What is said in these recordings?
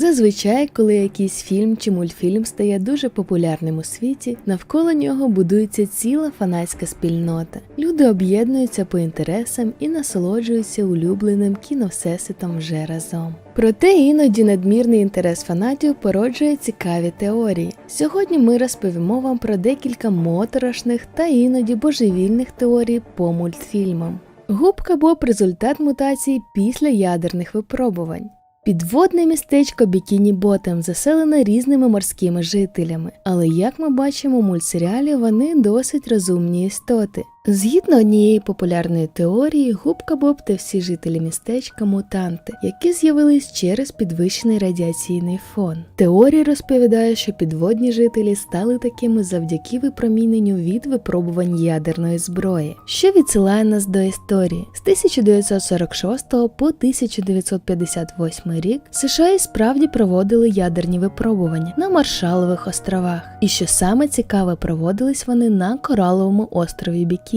Зазвичай, коли якийсь фільм чи мультфільм стає дуже популярним у світі, навколо нього будується ціла фанатська спільнота. Люди об'єднуються по інтересам і насолоджуються улюбленим кіновсесвітом вже разом. Проте іноді надмірний інтерес фанатів породжує цікаві теорії. Сьогодні ми розповімо вам про декілька моторошних та іноді божевільних теорій по мультфільмам. Губка Боб – результат мутації після ядерних випробувань. Підводне містечко Бікіні Ботем заселене різними морськими жителями, але як ми бачимо у мультсеріалі, вони досить розумні істоти. Згідно однієї популярної теорії, губка Боб та всі жителі містечка мутанти, які з'явились через підвищений радіаційний фон. Теорія розповідає, що підводні жителі стали такими завдяки випроміненню від випробувань ядерної зброї, що відсилає нас до історії. З 1946 по 1958 рік США і справді проводили ядерні випробування на Маршалових островах, і що саме цікаве, проводились вони на кораловому острові Бікіні.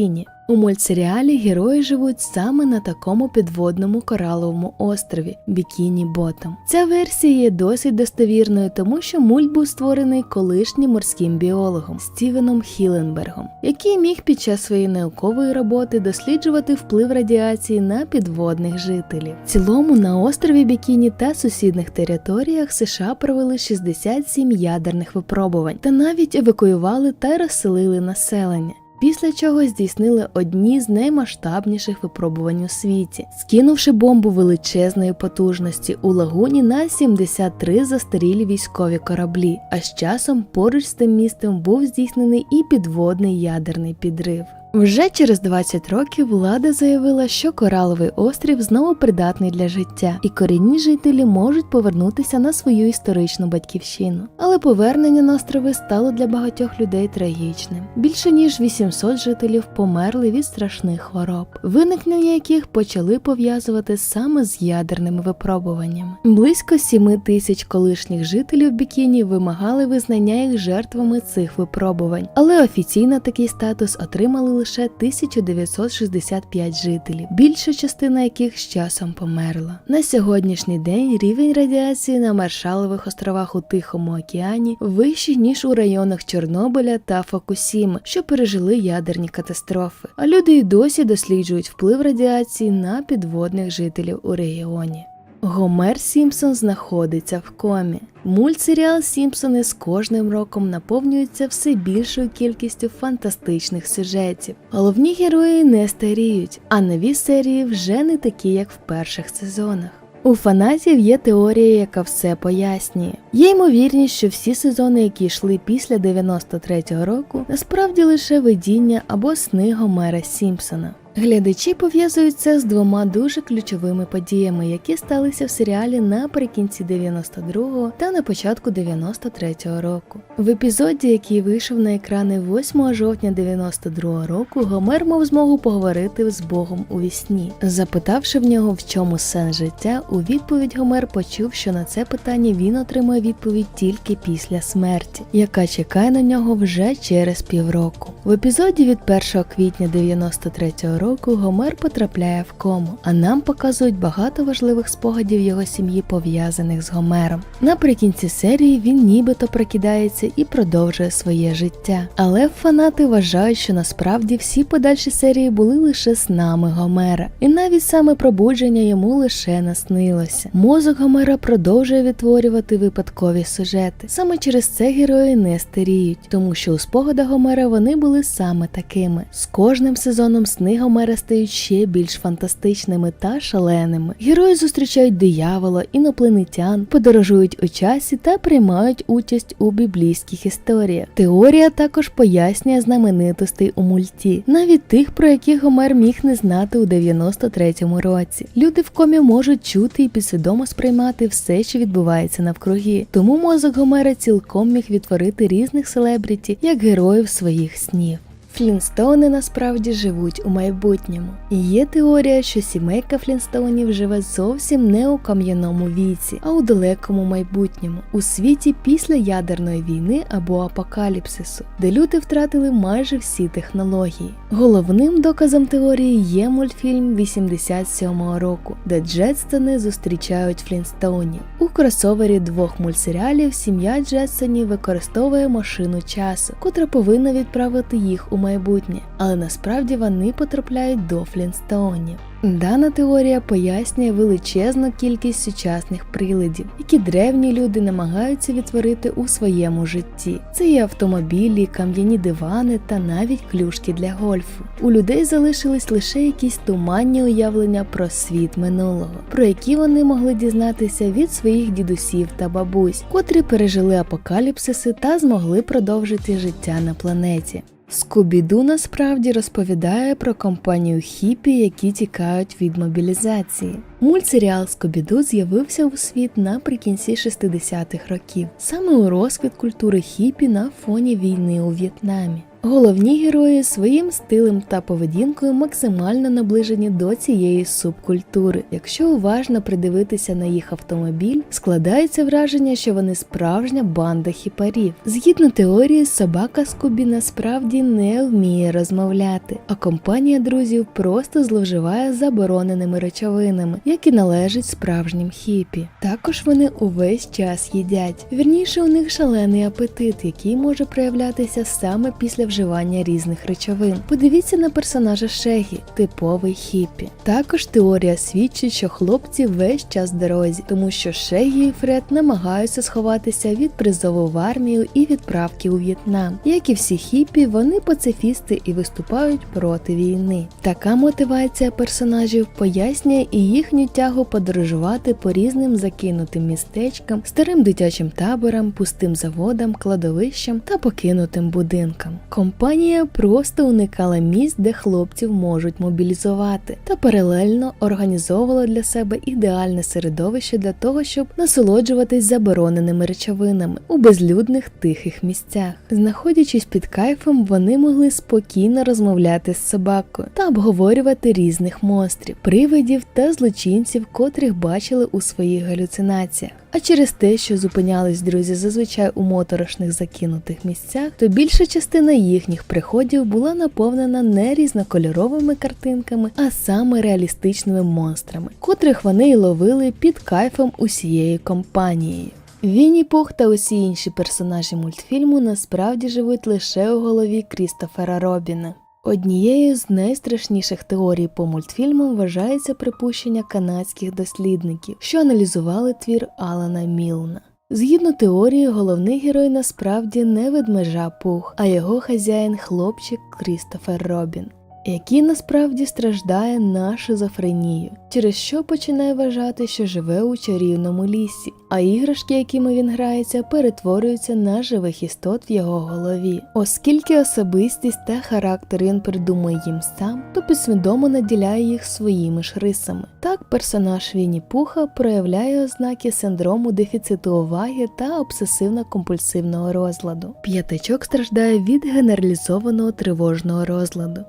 У мультсеріалі герої живуть саме на такому підводному кораловому острові Бікіні Ботом. Ця версія є досить достовірною, тому що мульт був створений колишнім морським біологом Стівеном Хіленбергом, який міг під час своєї наукової роботи досліджувати вплив радіації на підводних жителів. В цілому на острові Бікіні та сусідних територіях США провели 67 ядерних випробувань та навіть евакуювали та розселили населення після чого здійснили одні з наймасштабніших випробувань у світі, скинувши бомбу величезної потужності у лагуні на 73 застарілі військові кораблі. А з часом поруч з тим містом був здійснений і підводний ядерний підрив. Вже через 20 років влада заявила, що кораловий острів знову придатний для життя, і корінні жителі можуть повернутися на свою історичну батьківщину. Але повернення на острови стало для багатьох людей трагічним. Більше ніж 800 жителів померли від страшних хвороб, виникнення яких почали пов'язувати саме з ядерними випробуваннями. Близько 7 тисяч колишніх жителів Бікіні вимагали визнання їх жертвами цих випробувань, але офіційно такий статус отримали лише 1965 жителів, більша частина яких з часом померла. На сьогоднішній день рівень радіації на Маршалових островах у Тихому океані вищий ніж у районах Чорнобиля та Фокусіми, що пережили ядерні катастрофи. А люди й досі досліджують вплив радіації на підводних жителів у регіоні. Гомер Сімпсон знаходиться в комі. Мультсеріал Сімпсони з кожним роком наповнюється все більшою кількістю фантастичних сюжетів. Головні герої не старіють, а нові серії вже не такі, як в перших сезонах. У фанатів є теорія, яка все пояснює. Є ймовірність, що всі сезони, які йшли після 93-го року, насправді лише видіння або сни Гомера Сімпсона. Глядачі пов'язують це з двома дуже ключовими подіями, які сталися в серіалі наприкінці 92-го та на початку 93-го року. В епізоді, який вийшов на екрани 8 жовтня 92-го року, Гомер мав змогу поговорити з Богом у вісні. Запитавши в нього, в чому сенс життя, у відповідь Гомер почув, що на це питання він отримає відповідь тільки після смерті, яка чекає на нього вже через півроку. В епізоді від 1 квітня 93-го року Гомер потрапляє в кому, а нам показують багато важливих спогадів його сім'ї, пов'язаних з Гомером. Наприкінці серії він нібито прокидається і продовжує своє життя. Але фанати вважають, що насправді всі подальші серії були лише снами Гомера, і навіть саме пробудження йому лише наснилося. Мозок Гомера продовжує відтворювати випадкові сюжети. Саме через це герої не старіють, тому що у спогадах Гомера вони були саме такими. З кожним сезоном сни Гомера стають ще більш фантастичними та шаленими. Герої зустрічають диявола, інопланетян, подорожують у часі та приймають участь у біблійських історіях. Теорія також пояснює знаменитостей у мульті, навіть тих, про яких Гомер міг не знати у 93-му році. Люди в комі можуть чути і підсвідомо сприймати все, що відбувається навкруги. Тому мозок Гомера цілком міг відтворити різних селебріті як героїв своїх снів. Флінстоуни насправді живуть у майбутньому. Є теорія, що сімейка Флінстоунів живе зовсім не у кам'яному віці, а у далекому майбутньому, у світі після ядерної війни або апокаліпсису, де люди втратили майже всі технології. Головним доказом теорії є мультфільм 87-го року, де Джетстони зустрічають Флінстоунів. У кросовері двох мультсеріалів сім'я Джетсонів використовує машину часу, котра повинна відправити їх у майбутнє, але насправді вони потрапляють до Флінстоунів. Дана теорія пояснює величезну кількість сучасних приладів, які древні люди намагаються відтворити у своєму житті. Це і автомобілі, кам'яні дивани та навіть клюшки для гольфу. У людей залишились лише якісь туманні уявлення про світ минулого, про які вони могли дізнатися від своїх дідусів та бабусь, котрі пережили апокаліпсиси та змогли продовжити життя на планеті. Скубіду насправді розповідає про компанію хіпі, які тікають від мобілізації. Мультсеріал Скобіду з'явився у світ наприкінці 60-х років, саме у розквіт культури хіпі на фоні війни у В'єтнамі. Головні герої своїм стилем та поведінкою максимально наближені до цієї субкультури. Якщо уважно придивитися на їх автомобіль, складається враження, що вони справжня банда хіпарів. Згідно теорії, собака Скубі насправді не вміє розмовляти, а компанія друзів просто зловживає забороненими речовинами, які належать справжнім хіпі. Також вони увесь час їдять. Вірніше, у них шалений апетит, який може проявлятися саме після вживання різних речовин. Подивіться на персонажа Шегі, типовий хіпі. Також теорія свідчить, що хлопці весь час в дорозі, тому що Шегі і Фред намагаються сховатися від призову в армію і відправки у В'єтнам. Як і всі хіпі, вони пацифісти і виступають проти війни. Така мотивація персонажів пояснює і їхню тягу подорожувати по різним закинутим містечкам, старим дитячим таборам, пустим заводам, кладовищам та покинутим будинкам. Компанія просто уникала місць, де хлопців можуть мобілізувати, та паралельно організовувала для себе ідеальне середовище для того, щоб насолоджуватись забороненими речовинами у безлюдних тихих місцях. Знаходячись під кайфом, вони могли спокійно розмовляти з собакою та обговорювати різних монстрів, привидів та злочинців, котрих бачили у своїх галюцинаціях. А через те, що зупинялись друзі зазвичай у моторошних закинутих місцях, то більша частина їхніх приходів була наповнена не різнокольоровими картинками, а саме реалістичними монстрами, котрих вони й ловили під кайфом усієї компанією. Вінні Пух та усі інші персонажі мультфільму насправді живуть лише у голові Крістофера Робіна. Однією з найстрашніших теорій по мультфільмам вважається припущення канадських дослідників, що аналізували твір Алана Мілна. Згідно теорії, головний герой насправді не ведмежа Пух, а його хазяїн хлопчик Крістофер Робін, який насправді страждає на шизофренію, через що починає вважати, що живе у чарівному лісі, а іграшки, якими він грається, перетворюються на живих істот в його голові. Оскільки особистість та характер він придумує їм сам, то підсвідомо наділяє їх своїми ж рисами. Так, персонаж Вінні Пуха проявляє ознаки синдрому дефіциту уваги та обсесивно-компульсивного розладу. П'ятачок страждає від генералізованого тривожного розладу,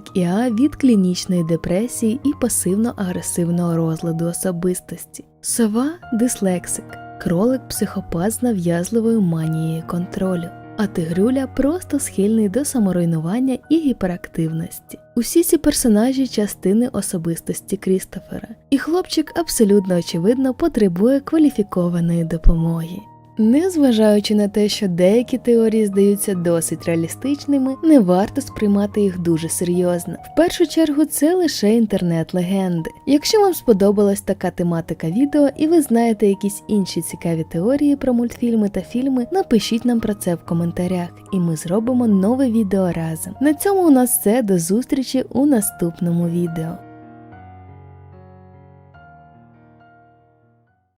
ослик Іа від клінічної депресії і пасивно-агресивного розладу особистості. Сова дислексик, кролик психопат з нав'язливою манією контролю. А тигрюля просто схильний до саморуйнування і гіперактивності. Усі ці персонажі частини особистості Крістофера, і хлопчик абсолютно очевидно потребує кваліфікованої допомоги. Незважаючи на те, що деякі теорії здаються досить реалістичними, не варто сприймати їх дуже серйозно. В першу чергу це лише інтернет-легенди. Якщо вам сподобалась така тематика відео і ви знаєте якісь інші цікаві теорії про мультфільми та фільми, напишіть нам про це в коментарях, і ми зробимо нове відео разом. На цьому у нас все до зустрічі у наступному відео.